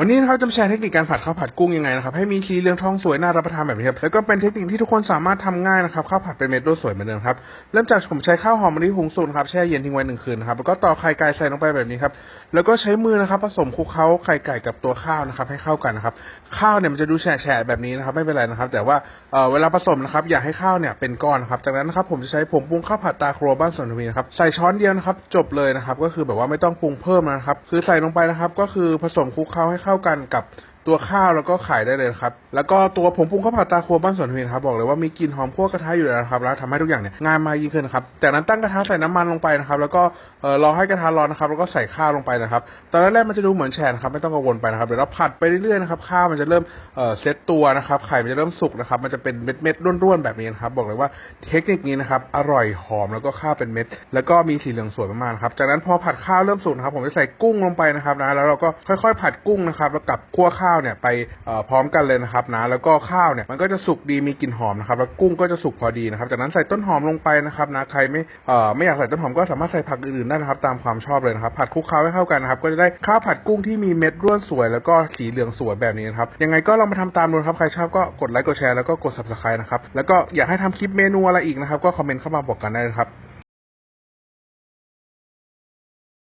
วันนี้นะครับจะมาแชร์เทคนิคการผัดข้าวผัดกุ้งยังไงนะครับให้มีสีเหลืองทองสวยน่ารับประทานแบบนี้ครับแล้วก็เป็นเทคนิคที่ทุกคนสามารถทำง่ายนะครับข้าวผัดเป็นเม็ดรสสวยเหมือนเดิมครับเริ่มจากผมใช้ข้าวหอมมะลิหุงสุนครับแช่เย็นทิ้งไว้หนึ่งคืนนะครับแล้วก็ต่อไข่ไก่ใส่ลงไปแบบนี้ครับแล้วก็ใช้มือนะครับผสมคลุกเคล้าไข่ไก่กับตัวข้าวนะครับให้เข้ากันนะครับข้าวเนี่ยมันจะดูแฉะแบบนี้นะครับไม่เป็นไรนะครับ แต่ว่าเเวลาผสมนะครับ อยากให้ข้าวเนี่ยเป็นก้อนครับจากนั้นนะครับผมจะใช้ผงปรุงข้าวผัดตาครัวบ้านสวนทวีนะครับใส่ช้อนเดียวนะครับจบเลยนะครับก็คือแบบว่าไม่ต้องปรุงเพิ่มนะครับคือใส่ลงไปนะครับก็คือผสมคลุกเคล้าให้เท่ากันกับตัวข้าวแล้วก็ไข่ได้เลยครับ แล้วก็ตัวผงปรุงข้าวผัดตาครัวบ้านสวนทวินครับบอกเลยว่ามีกลิ่นหอมคั่วกระทะอยู่แล้วนะครับแล้วทำให้ทุกอย่างเนี่ยง่ายมากยิ่งขึ้นครับจากนั้นตั้งกระทะใส่น้ำมันลงไปนะครับแล้วก็เอ่อรอให้กระทะร้อนนะครับแล้วก็ใส่ข้าวลงไปนะครับตอนแรกมันจะดูเหมือนแฉนครับไม่ต้องกังวลไปนะครับเดี๋ยวเราผัดไปเรื่อยๆนะครับข้าวมันจะเริ่มเอ่อเซตตัวนะครับไข่มันจะเริ่มสุกนะครับมันจะเป็นเม็ดๆร่วนๆแบบนี้นะครับบอกเลยว่าเทคนิคนี้นะครับอร่อยหอมแล้วก็ข้าวเป็นเม็ด แล้วก็มีสีเหลืองสวยมากๆครับจากนั้นพอผัดข้าวเริ่มสุกนะครับผมจะใส่กุ้งลงไปนะครับนะแล้วเราก็ค่อยๆ ผัดกุ้งนะครับแล้วกับคั่วข้าวาวเนี่ยไปพร้อมกันเลยนะครับนะแล้วก็ข้าวเนี่ยมันก็จะสุกดีมีกลิ่นหอมนะครับแล้วกุ้งก็จะสุกพอดีนะครับ จากนั้นใส่ต้นหอมลงไปนะครับนะใครไม่เอ่อไม่อยากใส่ต้นหอมก็สามารถใส่ผักอื่นๆได้นะครับ ตามความชอบเลยนะครับ ผัดคลุกเคล้าให้เข้ากันนะครับ ก็จะได้ข้าวผัดกุ้งที่มีเม็ดร่วนสวย แล้วก็สีเหลืองสวยแบบนี้นะครับยังไงก็ลองมาทำตามดูครับใครชอบก็กดไลค์กดแชร์แล้วก็กด subscribe นะครับแล้วก็อยากให้ทำคลิปเมนูอะไรอีกนะครับ ก็คอมเมนต์เข้ามาบอกกันได้นะครับ